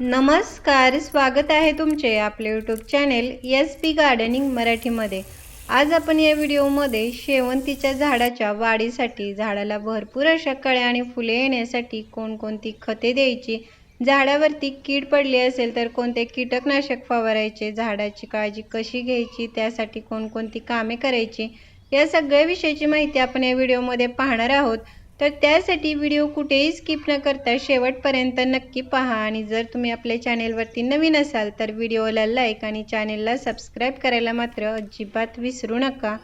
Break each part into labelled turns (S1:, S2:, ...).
S1: नमस्कार स्वागत आहे तुमचे आपले YouTube channel S P gardening मराठीमध्ये. आज आपण या व्हिडिओमध्ये शेवंतीच्या झाडाच्या वाढीसाठी झाडाला भरपूर अशा कळ्या आणि फुले येण्यासाठी कोणकोणती खते द्यायची झाडावरती कीड पडली असेल तर कोणते कीटकनाशक फवारायचे झाडाची काळजी कशी घ्यायची त्यासाठी कोणकोणती कामे करायची या सगळ्या विषयाची माहिती आपण या व्हिडिओमध्ये पाहणार आहोत. तर त्यासाठी व्हिडिओ कुठेही स्किप न करता शेवटपर्यंत नक्की पहा. आणि जर तुम्ही आपल्या चॅनेलवरती नवीन असाल तर व्हिडिओला लाईक आणि चॅनेलला सबस्क्राईब करायला मात्र अजिबात विसरू नका.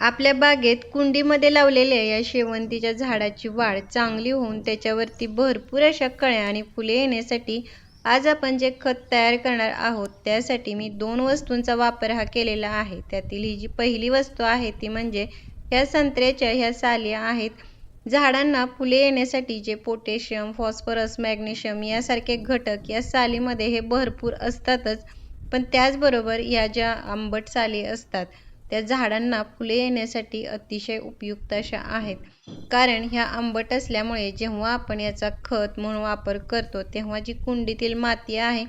S1: आपल्या बागेत कुंडीमध्ये लावलेल्या या शेवंतीच्या झाडाची वाढ चांगली होऊन त्याच्यावरती भरपूर अशा कळ्या आणि फुले येण्यासाठी आज आपण जे खत तयार करणार आहोत त्यासाठी मी दोन वस्तूंचा वापर हा केलेला आहे. त्यातील ही जी पहिली वस्तू आहे ती म्हणजे ह्या संत्र्याच्या ह्या साल्या आहेत झाडांना फुले येण्यासाठी जे पोटॅशियम फॉस्फरस मॅग्नेशियम यासारखे घटक या सालीमध्ये हे भरपूर असतातच पण त्याचबरोबर या ज्या आंबट साली असतात त्या झाडांना फुले येण्यासाठी अतिशय उपयुक्त अशा आहेत. कारण ह्या आंबट असल्यामुळे जेव्हा आपण याचा खत म्हणून वापर करतो तेव्हा जी कुंडीतील माती आहे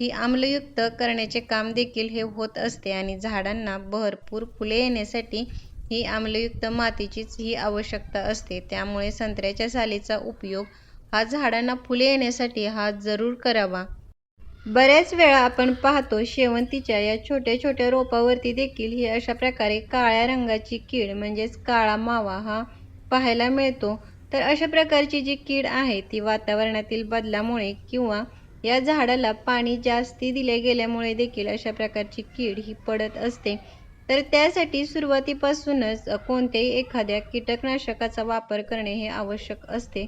S1: ही आम्लयुक्त करण्याचे काम देखील हे होत असते आणि झाडांना भरपूर फुले येण्यासाठी ही आम्लयुक्त मातीचीच ही आवश्यकता असते. त्यामुळे संत्र्याच्या सालीचा उपयोग हा झाडांना फुले येण्यासाठी हा जरूर करावा. बऱ्याच वेळा आपण पाहतो शेवंतीच्या या छोट्या छोट्या रोपावरती देखील ही अशा प्रकारे काळ्या रंगाची कीड म्हणजेच काळा मावा हा पाहायला मिळतो. तर अशा प्रकारची जी कीड आहे ती वातावरणातील बदलामुळे किंवा या झाडाला पाणी जास्ती दिले गेल्यामुळे देखील अशा प्रकारची कीड ही पडत असते. तर त्यासाठी सुरुवातीपासूनच कोणत्याही एखाद्या कीटकनाशकाचा वापर करणे हे आवश्यक असते.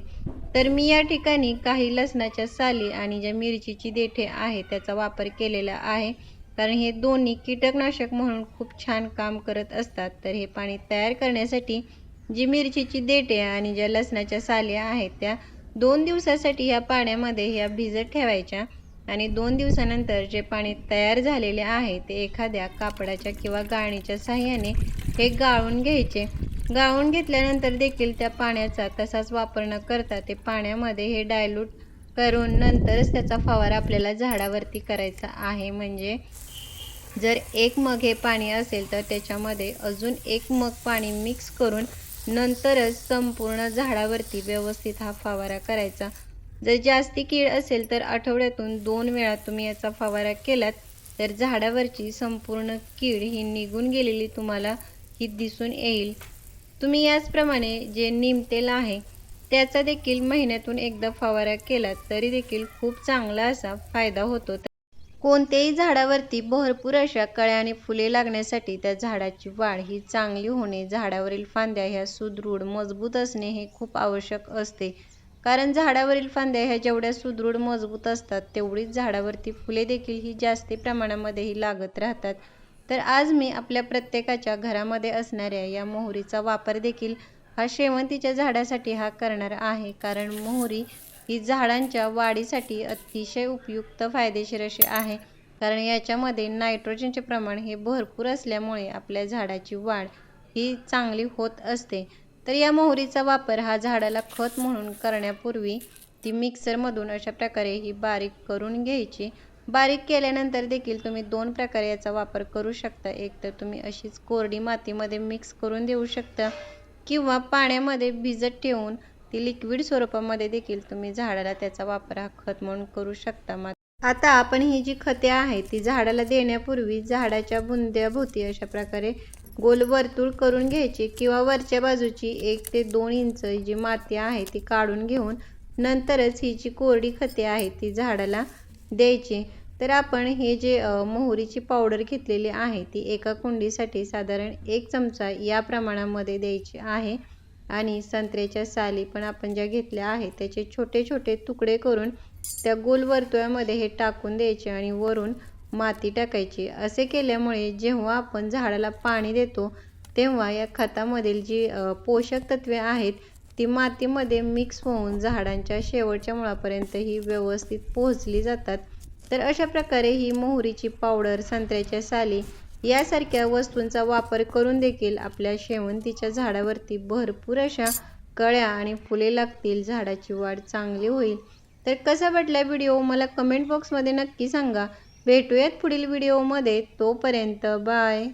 S1: तर मी या ठिकाणी काही लसणाच्या साली आणि ज्या मिरचीची देठे आहे त्याचा वापर केलेला आहे. कारण हे दोन्ही कीटकनाशक म्हणून खूप छान काम करत असतात. तर हे पाणी तयार करण्यासाठी जी मिरचीची देठे आणि ज्या लसणाच्या साल्या आहेत त्या दोन दिवसासाठी ह्या पाण्यामध्ये ह्या भिजत ठेवायच्या. आणि दोन दिवसानंतर जे पाणी तयार झालेले आहे ते एखाद्या कापडाच्या किंवा गाळणीच्या साह्याने हे गाळून घ्यायचे. गाळून घेतल्यानंतर देखील त्या पाण्याचा तसाच वापर न करता ते पाण्यामध्ये हे डायल्यूट करून नंतरच त्याचा फवारा आपल्याला झाडावरती करायचा आहे. म्हणजे जर एक मग हे पाणी असेल तर त्याच्यामध्ये अजून एक मग पाणी मिक्स करून नंतरच संपूर्ण झाडावरती व्यवस्थित हा फवारा करायचा. जर जास्ती कीड असेल तर आठवड्यातून दोन वेळा तुम्ही याचा फवारा केलात तर झाडावरची संपूर्ण कीड ही निघून गेलेली तुम्हाला ही दिसून येईल. तुम्ही याचप्रमाणे जे निमतेल आहे त्याचा देखील महिन्यातून एकदा फवारा केलात तरी देखील खूप चांगला असा फायदा होतो. कोणत्याही झाडावरती भरपूर अशा कळ्या आणि फुले लागण्यासाठी त्या झाडाची वाढ ही चांगली होणे झाडावरील फांद्या ह्या सुदृढ मजबूत असणे हे खूप आवश्यक असते. कारण झाडावरील फांद्या ह्या जेवढ्या सुदृढ मजबूत असतात तेवढीच झाडावरती फुले देखील ही जास्ती प्रमाणामध्येही लागत राहतात. तर आज मी आपल्या प्रत्येकाच्या घरामध्ये असणाऱ्या या मोहरीचा वापर देखील हा शेवंतीच्या झाडासाठी हा करणार आहे. कारण मोहरी ही झाडांच्या वाढीसाठी अतिशय उपयुक्त फायदेशीर अशी आहे. कारण याच्यामध्ये नायट्रोजनचे प्रमाण हे भरपूर असल्यामुळे आपल्या झाडाची वाढ ही चांगली होत असते. तर या मोहरीचा वापर हा झाडाला खत म्हणून करण्यापूर्वी ती मिक्सरमधून अशा प्रकारे ही बारीक करून घ्यायची. बारीक केल्यानंतर देखील तुम्ही दोन प्रकारे याचा वापर करू शकता. एक तर तुम्ही अशीच कोरडी मातीमध्ये मिक्स करून देऊ शकता किंवा पाण्यामध्ये भिजत ठेवून ती लिक्विड स्वरूपामध्ये देखील तुम्ही झाडाला त्याचा वापर हा खत म्हणून करू शकता. आता आपण ही जी खते आहेत ती झाडाला देण्यापूर्वी झाडाच्या बुंद्याभोवती अशा प्रकारे गोल वर्तुळ करून घ्यायची किंवा वरच्या बाजूची एक ते दोन इंच जी माती आहे ती काढून घेऊन नंतरच ही जी कोरडी खते आहे ती झाडाला द्यायची. तर आपण हे जे मोहरीची पावडर घेतलेली आहे ती एका कुंडीसाठी साधारण एक चमचा या प्रमाणामध्ये द्यायची आहे. आणि संत्र्याच्या साली पण आपण ज्या घेतल्या आहेत त्याचे छोटे छोटे तुकडे करून त्या गोल वर्तुळामध्ये हे टाकून द्यायचे आणि वरून माती टाकायची. असे केल्यामुळे जेव्हा आपण झाडाला पाणी देतो तेव्हा या खतामधील जी पोषक तत्वे आहेत ती मातीमध्ये मिक्स होऊन झाडांच्या शेवटच्या मुळापर्यंत ही व्यवस्थित पोहोचली जातात. तर अशा प्रकारे ही मोहरीची पावडर संत्र्याच्या साली यासारख्या वस्तूंचा वापर करून देखील आपल्या शेवंतीच्या झाडावरती भरपूर अशा कळ्या आणि फुले लागतील झाडाची वाढ चांगली होईल. तर कसा वाटला व्हिडिओ? मला कमेंट बॉक्समध्ये नक्की सांगा. भेटूयात पुढील व्हिडिओमध्ये तोपर्यंत बाय.